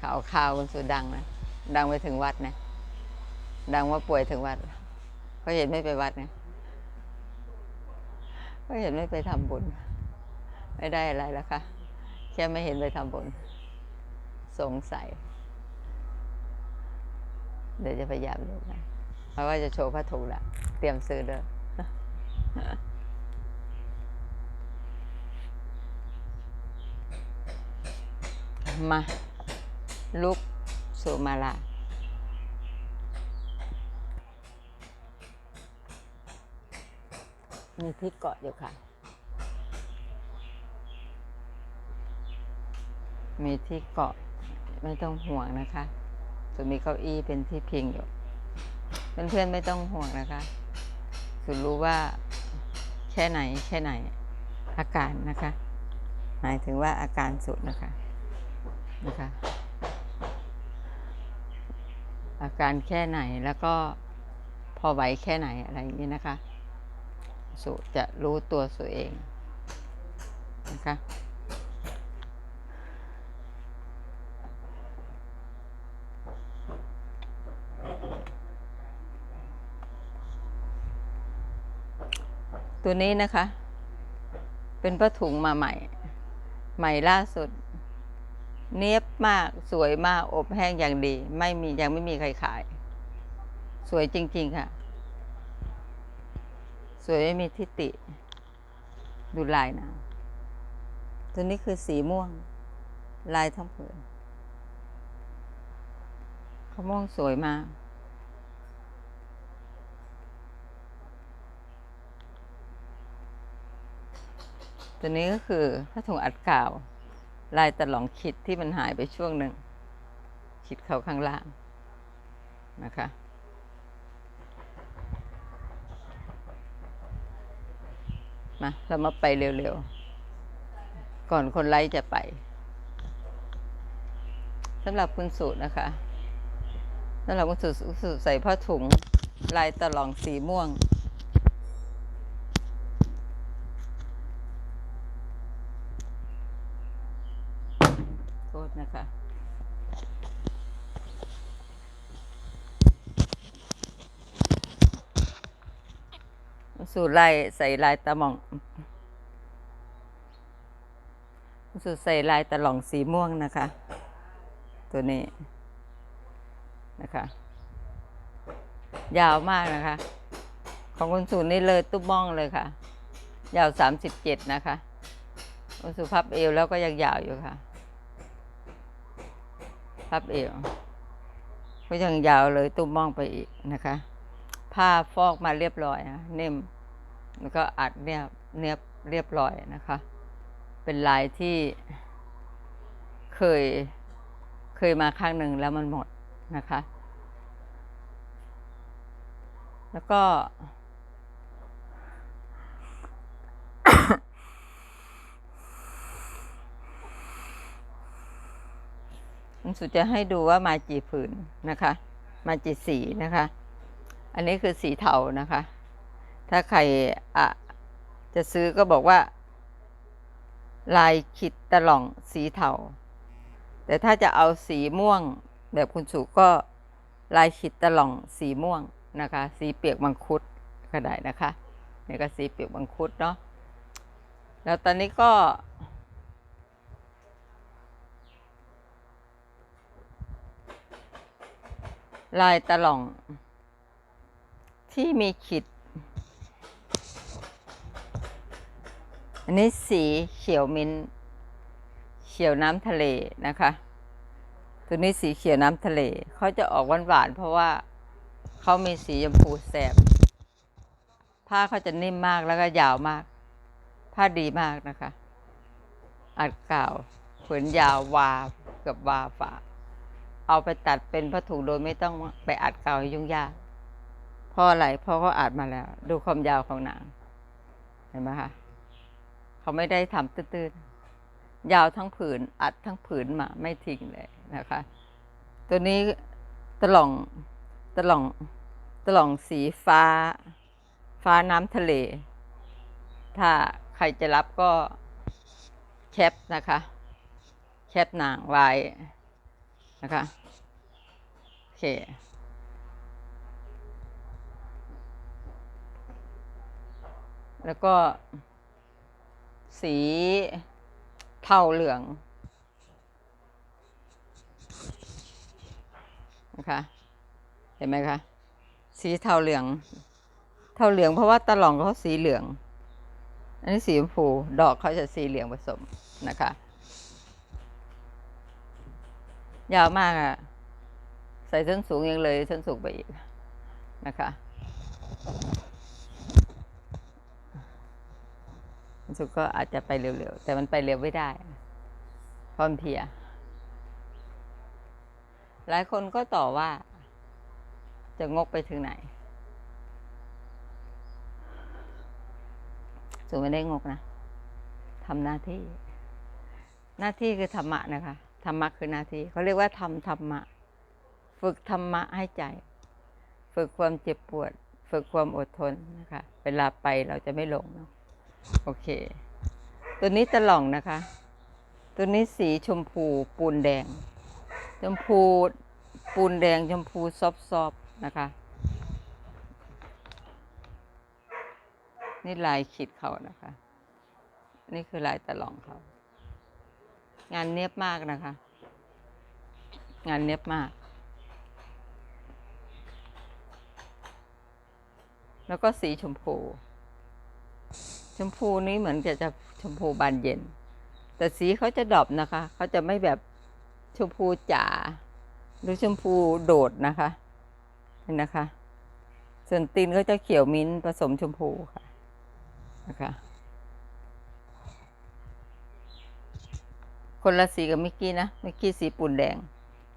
ข่าวข่าวคุณสุดังนะดังไปถึงวัดนะดังว่าป่วยถึงวัดเขาเห็นไม่ไปวัดนะเขาเห็นไม่ไปทำบุญ ไม่ได้อะไรแล้วค่ะแค่ไม่เห็นไปทำบุญสงสัย เดี๋ยวจะพยายามดูนะเพราะว่าจะโชว์ผ้าถุงละเตรียมซื้อเด้อมา ลุกสุมาลามีที่เกาะอยู่ค่ะ มีที่เกาะไม่ต้องห่วงนะคะส่วนมีเก้าอี้เป็นที่พิงอยู่ เพื่อนๆไม่ต้องห่วงนะคะสุดรู้ว่าแค่ไหนแค่ไหน อาการนะคะ หมายถึงว่าอาการสุดนะคะนะคะ อาการแค่ไหนแล้วก็พอไหวแค่ไหนอะไรอย่างนี้นะคะ สุจะรู้ตัวสุเองนะคะตัวนี้นะคะ เป็นผ้าถุงมาใหม่ ใหม่ล่าสุด เนียบมากสวยมากอบแห้งอย่างดี ไม่มียังไม่มีใครขาย สวยจริง ๆ ค่ะ สวยไม่มีทิฏฐิดูลายนะตัวนี้คือสีม่วง ลายทั้งผืนเขาม่วงสวยมากตัวนี้ก็คือผ้าถุงอัดกาว ลายตะหลองขิดที่มันหายไปช่วงหนึ่งขิดเขาข้างล่างนะคะมาเรามาไปเร็วๆ ก่อนคนไลฟ์จะไปสำหรับคุณสูตรนะคะสำหรับคุณสูตรคุณสูตรใส่ผ้าถุง ลายตะหลองสีม่วง โทษนะคะ สูตรลายใส่ลายตะหมอง สูตรใส่ลายตะหล่องสีม่วงนะคะ ตัวนี้นะคะ ยาวมากนะคะ ของคุณสูตรนี่เลยตุ้มม่องเลยค่ะ ยาวสามสิบเจ็ดนะคะคุณสูตรพับเอวแล้วก็ยังยาวอยู่ค่ะ พับเอวก็ยังยาวเลยตุ้มม่องไปอีกนะคะ ผ้าฟอกมาเรียบร้อยนะนิ่มแล้วก็อัดเนียบเนียบเรียบร้อยนะคะ เป็นลายที่เคยเคยมาครั้งหนึ่งแล้วมันหมดนะคะ แล้วก็ คุณสุจะให้ดูว่ามาจีผืนนะคะ มาจีสีนะคะ อันนี้คือสีเทานะคะ ถ้าใครอะจะซื้อก็บอกว่า ลายขิดตะหล่องสีเทาแต่ถ้าจะเอาสีม่วงแบบคุณสุก็ลายขิดตะหล่องสีม่วงนะคะ สีเปียกมังคุดก็ได้นะคะนี่ก็สีเปียกมังคุดเนาะแล้วตอนนี้ก็ ลายตะล่อง ที่มีขีด อันนี้สีเขียวมิ้นเขียวน้ำทะเลนะคะ ตัวนี้สีเขียวน้ำทะเล เขาจะออกหวานๆเพราะว่าเขามีสีชมพูแสบ ผ้าเขาจะนิ่มมากแล้วก็ยาวมาก ผ้าดีมากนะคะ อัดกาวผืนยาววาเกับวาฝ่า เอาไปตัดเป็นผ้าถุงโดยไม่ต้องไปอัดกาวยุ่งยากเพราะอะไรเพราะเขาอัดมาแล้ว ดูความยาวของหนัง เห็นไหมคะเขาไม่ได้ทำตื้นๆยาวทั้งผืน อัดทั้งผืนมาไม่ทิ้งเลยนะคะ ตัวนี้ตล่องตล่องตล่องสีฟ้า ฟ้าน้ำทะเล ถ้าใครจะรับก็แคปนะคะ แคปหนางไว้นะคะ เค แล้วก็ สีเทาเหลือง นะคะ เห็นไหมคะ สีเทาเหลือง เทาเหลืองเพราะว่าตะหล่องเขาสีเหลือง อันนี้สีชมพู ดอกเขาจะสีเหลืองผสมนะคะ ยาวมากอะ ใส่ส้นสูงยังเลยส้นสูงไปอีกนะคะส้นสูงก็อาจจะไปเร็วๆ แต่มันไปเร็วไม่ได้พราะมันเพีย หลายคนก็ต่อว่า จะงกไปถึงไหน สูงไม่ได้งกนะทำหน้าที่ หน้าที่คือธรรมะนะคะธรรมะคือหน้าที่เขาเรียกว่าทำธรรมะ ฝึกธรรมะให้ใจ ฝึกความเจ็บปวด ฝึกความอดทนนะคะ เวลาไปเราจะไม่หลงเนาะโอเค ตัวนี้ตะหล่องนะคะ ตัวนี้สีชมพูปูนแดง ชมพูปูนแดงชมพูซอฟๆนะคะ นี่ลายขีดเขานะคะ นี่คือลายตะหล่องเขา งานเนียบมากนะคะ งานเนียบมาก แล้วก็สีชมพู ชมพูนี้เหมือนจะจะชมพูบานเย็น แต่สีเขาจะดรอปนะคะเขาจะไม่แบบชมพูจ๋าหรือชมพูโดดนะคะเห็นนะคะ ส่วนตีนก็จะเขียวมิ้นท์ผสมชมพูค่ะนะคะคนละสีกับมิกกี้นะมิกกี้สีปูนแดง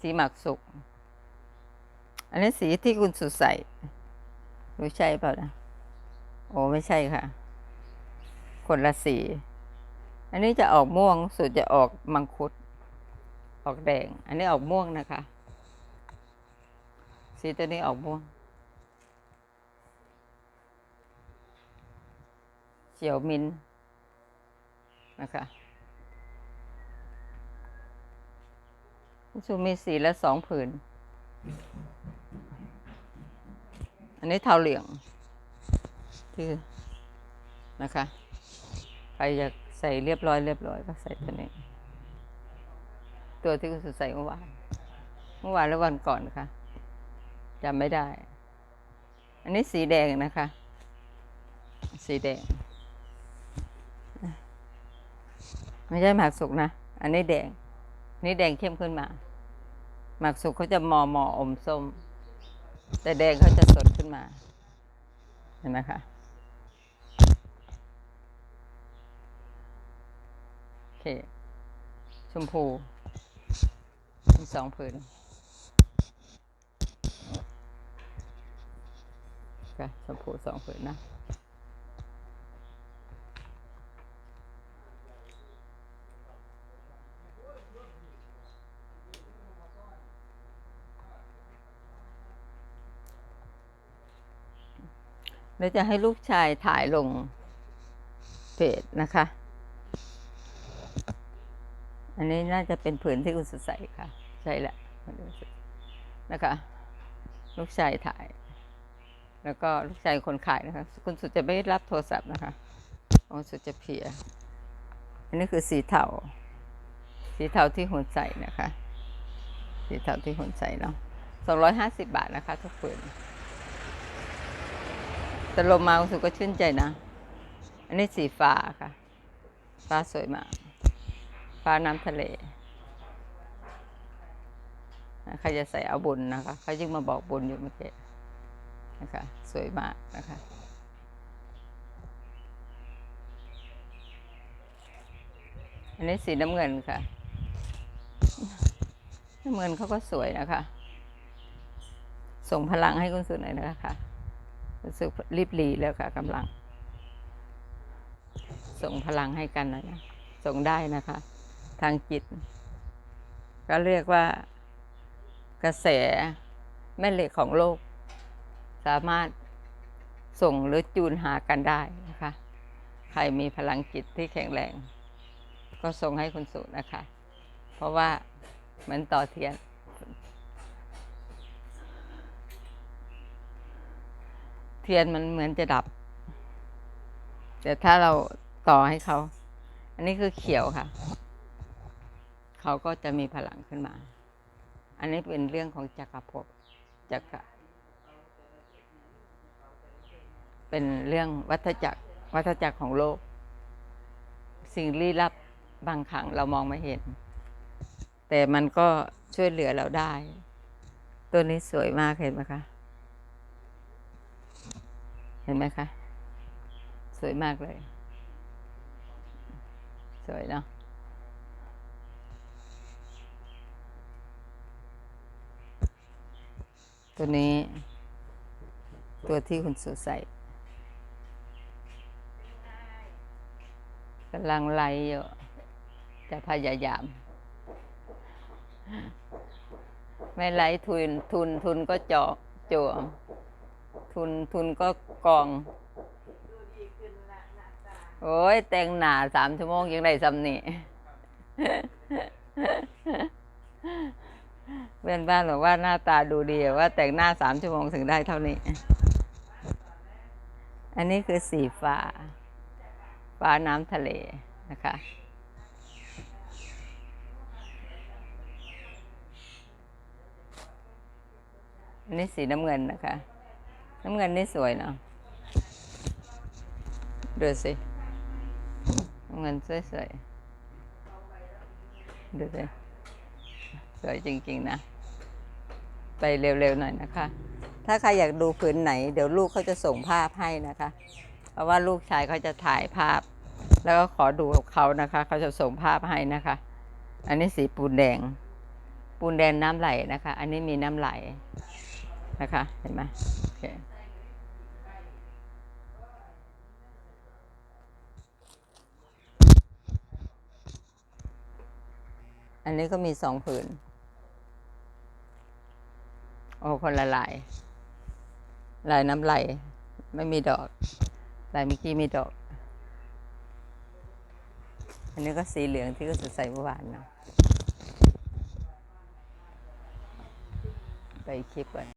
สีหมากสุก อันนี้สีที่คุณสุดใส่ รู้ใช่เปล่านะโอ้ไม่ใช่ค่ะ คนละสี อันนี้จะออกม่วงสุดจะออกมังคุด ออกแดง อันนี้ออกม่วงนะคะ สีตัวนี้ออกม่วงเขียวมินนะคะชูมีสีละสองผืน อันนี้เทาเหลืองที่นะคะ ใครอยากใส่เรียบร้อยเรียบร้อยก็ใส่ตัวนี้ ตัวที่คุณสุดใส่เมื่อวานเมื่อวานและวันก่อนนะคะจำไม่ได้ อันนี้สีแดงนะคะ สีแดง ไม่ใช่หมากสุกนะ อันนี้แดง นี่แดงเข้มขึ้นมา หมากสุกเขาจะมอมออมส้ม แต่แดงเขาจะสดขึ้นมา เห็นไหมคะ โอเค ชมพูมีสองผืนค่ะชมพูสองผืนนะ เดี๋ยวจะให้ลูกชายถ่ายลงเพจนะคะ อันนี้น่าจะเป็นผืนที่คุณสุดใส่ค่ะ ใช่แหละนะคะ ลูกชายถ่าย แล้วก็ลูกชายคนขายนะคะ คุณสุดจะไม่รับโทรศัพท์นะคะคุณสุดจะเพีย อันนี้คือสีเทา สีเทาที่หุ่นใส่นะคะ สีเทาที่หุ่นใส่เนาะสองร้อยห้าสิบบาทนะคะ ทุกผืน แต่ลมมาคุณสุก็ชื่นใจนะ อันนี้สีฟ้าค่ะ ฟ้าสวยมาก ฟ้าน้ำทะเลใครจะใส่เอาบุญนะคะเขาจึงมาบอกบุญอยู่เมื่อกี้นะคะสวยมากนะคะอันนี้สีน้ำเงินค่ะ น้ำเงินเขาก็สวยนะคะ ส่งพลังให้คุณสุดหน่อยนะคะ รู้สึกรีบรีแล้วค่ะกำลัง ส่งพลังให้กันนะส่งได้นะคะ ทางจิต ก็เรียกว่ากระแสแม่เหล็กของโลก สามารถส่งหรือจูนหากันได้นะคะ ใครมีพลังจิตที่แข็งแรง ก็ส่งให้คุณสุนะคะ เพราะว่ามือนต่อเทียน ไฟ ทียนมันเหมือนจะดับ แต่ถ้าเราต่อให้เขา อันนี้คือเขียวค่ะ เขาก็จะมีพลังขึ้นมา อันนี้เป็นเรื่องของจักรภพจักรเป็นเรื่องวัฏจักรวัฏจักรของโลก สิ่งลี้ลับบางครั้งเรามองไม่เห็น แต่มันก็ช่วยเหลือเราได้ ตัวนี้สวยมากเห็นไหมคะ ห็นไหมคะ สวยมากเลย สวยเนาะตัวนี้ ตัวที่คุณสุใส่กำลังไล่อยู่จะพยายาม ไม่ไล่ทุนทุนทุนก็เจาะจวม ทุนทุนก็กอง โอ้ย แต่งหนาสามชั่วโมงยังได้ซ้ำนี่เพื่อนบ้านบอกว่าหน้าตาดูดีว่าแต่งหน้าสามชั่วโมงถึงได้เท่านี้ อันนี้คือสีฟ้า ฟ้าน้ำทะเลนะคะ อันนี้สีน้ำเงินนะคะ น้ำเงินนี่สวยเนาะดูสิน้ำเงินสวยๆดูสิสวยจริง ๆ นะ ไปเร็ว ๆ หน่อยนะคะ ถ้าใครอยากดูผืนไหน เดี๋ยวลูกเขาจะส่งภาพให้นะคะ เพราะว่าลูกชายเขาจะถ่ายภาพ แล้วก็ขอดูเขานะคะ เขาจะส่งภาพให้นะคะ อันนี้สีปูนแดง ปูนแดงน้ำไหลนะคะ อันนี้มีน้ำไหลนะคะ เห็นไหมโอเค อันนี้ก็มีสองผืน โอ้คนละลาย ลายน้ำไหลไม่มีดอก ลายเมื่อกี้มีดอก อันนี้ก็สีเหลืองที่ก็สดใสเมื่อวานเนาะไปคลิปก่อน